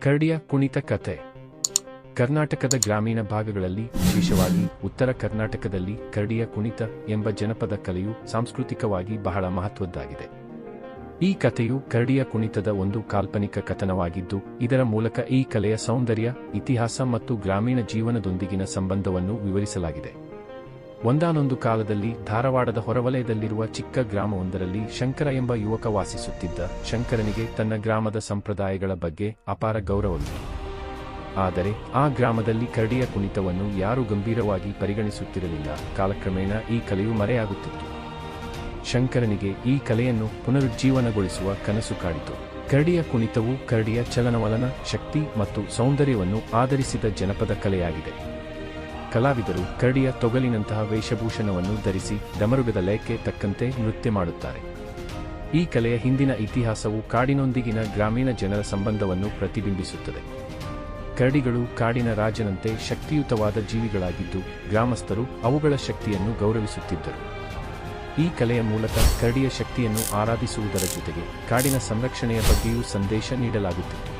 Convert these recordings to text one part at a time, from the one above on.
ಕರಡಿಯ ಕುಣಿತ ಕತೆ ಕರ್ನಾಟಕದ ಗ್ರಾಮೀಣ ಭಾಗಗಳಲ್ಲಿ, ವಿಶೇಷವಾಗಿ ಉತ್ತರ ಕರ್ನಾಟಕದಲ್ಲಿ ಕರ್ಡಿಯ ಕುಣಿತ ಎಂಬ ಜನಪದ ಕಲೆಯು ಸಾಂಸ್ಕೃತಿಕವಾಗಿ ಬಹಳ ಮಹತ್ವದ್ದಾಗಿದೆ. ಈ ಕಥೆಯು ಕರ್ಡಿಯ ಕುಣಿತದ ಒಂದು ಕಾಲ್ಪನಿಕ ಕಥನವಾಗಿದ್ದು, ಇದರ ಮೂಲಕ ಈ ಕಲೆಯ ಸೌಂದರ್ಯ, ಇತಿಹಾಸ ಮತ್ತು ಗ್ರಾಮೀಣ ಜೀವನದೊಂದಿಗಿನ ಸಂಬಂಧವನ್ನು ವಿವರಿಸಲಾಗಿದೆ. ಒಂದಾನೊಂದು ಕಾಲದಲ್ಲಿ ಧಾರವಾಡದ ಹೊರವಲಯದಲ್ಲಿರುವ ಚಿಕ್ಕ ಗ್ರಾಮವೊಂದರಲ್ಲಿ ಶಂಕರ ಎಂಬ ಯುವಕ ವಾಸಿಸುತ್ತಿದ್ದ ಶಂಕರನಿಗೆ ತನ್ನ ಗ್ರಾಮದ ಸಂಪ್ರದಾಯಗಳ ಬಗ್ಗೆ ಅಪಾರ ಗೌರವವಿತ್ತು. ಆದರೆ ಆ ಗ್ರಾಮದಲ್ಲಿ ಕರಡಿಯ ಕುಣಿತವನ್ನು ಯಾರೂ ಗಂಭೀರವಾಗಿ ಪರಿಗಣಿಸುತ್ತಿರಲಿಲ್ಲ. ಕಾಲಕ್ರಮೇಣ ಈ ಕಲೆಯು ಮರೆಯಾಗುತ್ತಿತ್ತು. ಶಂಕರನಿಗೆ ಈ ಕಲೆಯನ್ನು ಪುನರುಜ್ಜೀವನಗೊಳಿಸುವ ಕನಸು ಕಾಡಿತು. ಕರಡಿಯ ಕುಣಿತವು ಕರಡಿಯ ಚಲನವಲನ, ಶಕ್ತಿ ಮತ್ತು ಸೌಂದರ್ಯವನ್ನು ಆಧರಿಸಿದ ಜನಪದ ಕಲೆಯಾಗಿದೆ. ಕಲಾವಿದರು ಕರಡಿಯ ತೊಗಲಿನಂತಹ ವೇಷಭೂಷಣವನ್ನು ಧರಿಸಿ ಡಮರುಗದ ಲಯಕ್ಕೆ ತಕ್ಕಂತೆ ನೃತ್ಯ ಮಾಡುತ್ತಾರೆ. ಈ ಕಲೆಯ ಹಿಂದಿನ ಇತಿಹಾಸವು ಕಾಡಿನೊಂದಿಗಿನ ಗ್ರಾಮೀಣ ಜನರ ಸಂಬಂಧವನ್ನು ಪ್ರತಿಬಿಂಬಿಸುತ್ತದೆ. ಕರಡಿಗಳು ಕಾಡಿನ ರಾಜನಂತೆ ಶಕ್ತಿಯುತವಾದ ಜೀವಿಗಳಾಗಿದ್ದು ಗ್ರಾಮಸ್ಥರು ಅವುಗಳ ಶಕ್ತಿಯನ್ನು ಗೌರವಿಸುತ್ತಿದ್ದರು. ಈ ಕಲೆಯ ಮೂಲಕ ಕರಡಿಯ ಶಕ್ತಿಯನ್ನು ಆರಾಧಿಸುವುದರ ಜೊತೆಗೆ ಕಾಡಿನ ಸಂರಕ್ಷಣೆಯ ಬಗ್ಗೆಯೂ ಸಂದೇಶ ನೀಡಲಾಗುತ್ತಿತ್ತು.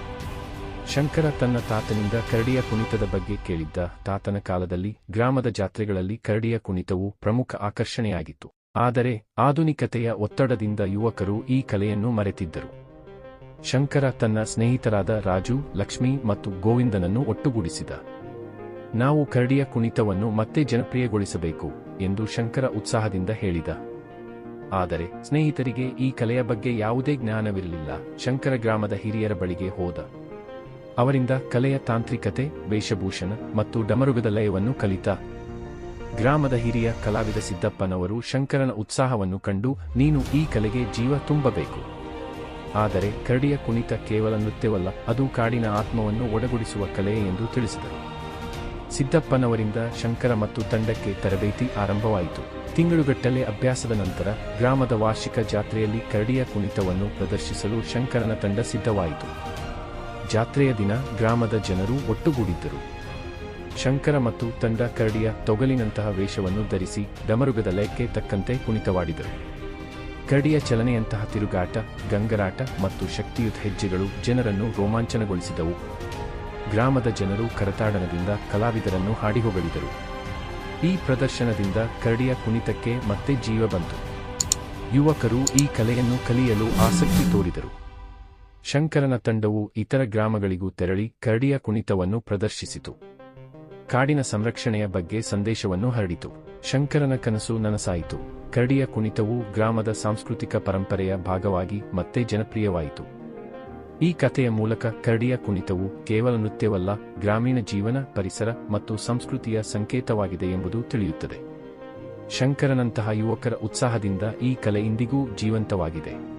ಶಂಕರ ತನ್ನ ತಾತನಿಂದ ಕರಡಿಯ ಕುಣಿತದ ಬಗ್ಗೆ ಕೇಳಿದ್ದ ತಾತನ ಕಾಲದಲ್ಲಿ ಗ್ರಾಮದ ಜಾತ್ರೆಗಳಲ್ಲಿ ಕರಡಿಯ ಕುಣಿತವು ಪ್ರಮುಖ ಆಕರ್ಷಣೆಯಾಗಿತ್ತು. ಆದರೆ ಆಧುನಿಕತೆಯ ಒತ್ತಡದಿಂದ ಯುವಕರು ಈ ಕಲೆಯನ್ನು ಮರೆತಿದ್ದರು. ಶಂಕರ ತನ್ನ ಸ್ನೇಹಿತರಾದ ರಾಜು, ಲಕ್ಷ್ಮಿ ಮತ್ತು ಗೋವಿಂದನನ್ನು ಒಟ್ಟುಗೂಡಿಸಿದ. ನಾವು ಕರಡಿಯ ಕುಣಿತವನ್ನು ಮತ್ತೆ ಜನಪ್ರಿಯಗೊಳಿಸಬೇಕು ಎಂದು ಶಂಕರ ಉತ್ಸಾಹದಿಂದ ಹೇಳಿದ. ಆದರೆ ಸ್ನೇಹಿತರಿಗೆ ಈ ಕಲೆಯ ಬಗ್ಗೆ ಯಾವುದೇ ಜ್ಞಾನವಿರಲಿಲ್ಲ. ಶಂಕರ ಗ್ರಾಮದ ಹಿರಿಯರ ಬಳಿಗೆ ಹೋದ. ಅವರಿಂದ ಕಲೆಯ ತಾಂತ್ರಿಕತೆ, ವೇಷಭೂಷಣ ಮತ್ತು ಡಮರುಗದ ಲಯವನ್ನು ಕಲಿತ. ಗ್ರಾಮದ ಹಿರಿಯ ಕಲಾವಿದ ಸಿದ್ದಪ್ಪನವರು ಶಂಕರನ ಉತ್ಸಾಹವನ್ನು ಕಂಡು, ನೀನು ಈ ಕಲೆಗೆ ಜೀವ ತುಂಬಬೇಕು. ಆದರೆ ಕರಡಿಯ ಕುಣಿತ ಕೇವಲ ನೃತ್ಯವಲ್ಲ, ಅದು ಕಾಡಿನ ಆತ್ಮವನ್ನು ಒಡಗೂಡಿಸುವ ಕಲೆ ಎಂದು ತಿಳಿಸಿದರು. ಸಿದ್ದಪ್ಪನವರಿಂದ ಶಂಕರ ಮತ್ತು ತಂಡಕ್ಕೆ ತರಬೇತಿ ಆರಂಭವಾಯಿತು. ತಿಂಗಳುಗಟ್ಟಲೆ ಅಭ್ಯಾಸದ ನಂತರ ಗ್ರಾಮದ ವಾರ್ಷಿಕ ಜಾತ್ರೆಯಲ್ಲಿ ಕರಡಿಯ ಕುಣಿತವನ್ನು ಪ್ರದರ್ಶಿಸಲು ಶಂಕರನ ತಂಡ ಸಿದ್ಧವಾಯಿತು. ಜಾತ್ರೆಯ ದಿನ ಗ್ರಾಮದ ಜನರು ಒಟ್ಟುಗೂಡಿದ್ದರು. ಶಂಕರ ಮತ್ತು ತಂಡ ಕರಡಿಯ ತೊಗಲಿನಂತಹ ವೇಷವನ್ನು ಧರಿಸಿ ಡಮರುಗದ ಲಯಕ್ಕೆ ತಕ್ಕಂತೆ ಕುಣಿತವಾಡಿದರು. ಕರಡಿಯ ಚಲನೆಯಂತಹ ತಿರುಗಾಟ, ಗಂಗರಾಟ ಮತ್ತು ಶಕ್ತಿಯುತ ಹೆಜ್ಜೆಗಳು ಜನರನ್ನು ರೋಮಾಂಚನಗೊಳಿಸಿದವು. ಗ್ರಾಮದ ಜನರು ಕರತಾಡನದಿಂದ ಕಲಾವಿದರನ್ನು ಹಾಡಿಹೊಗಳಿದರು ಈ ಪ್ರದರ್ಶನದಿಂದ ಕರಡಿಯ ಕುಣಿತಕ್ಕೆ ಮತ್ತೆ ಜೀವ ಬಂತು. ಯುವಕರು ಈ ಕಲೆಯನ್ನು ಕಲಿಯಲು ಆಸಕ್ತಿ ತೋರಿದರು. ಶಂಕರನ ತಂಡವು ಇತರ ಗ್ರಾಮಗಳಿಗೂ ತೆರಳಿ ಕರಡಿಯ ಕುಣಿತವನ್ನು ಪ್ರದರ್ಶಿಸಿತು. ಕಾಡಿನ ಸಂರಕ್ಷಣೆಯ ಬಗ್ಗೆ ಸಂದೇಶವನ್ನು ಹರಡಿತು. ಶಂಕರನ ಕನಸು ನನಸಾಯಿತು. ಕರಡಿಯ ಕುಣಿತವು ಗ್ರಾಮದ ಸಾಂಸ್ಕೃತಿಕ ಪರಂಪರೆಯ ಭಾಗವಾಗಿ ಮತ್ತೆ ಜನಪ್ರಿಯವಾಯಿತು. ಈ ಕಥೆಯ ಮೂಲಕ ಕರಡಿಯ ಕುಣಿತವು ಕೇವಲ ನೃತ್ಯವಲ್ಲ, ಗ್ರಾಮೀಣ ಜೀವನ, ಪರಿಸರ ಮತ್ತು ಸಂಸ್ಕೃತಿಯ ಸಂಕೇತವಾಗಿದೆ ಎಂಬುದು ತಿಳಿಯುತ್ತದೆ. ಶಂಕರನಂತಹ ಯುವಕರ ಉತ್ಸಾಹದಿಂದ ಈ ಕಲೆ ಇಂದಿಗೂ ಜೀವಂತವಾಗಿದೆ.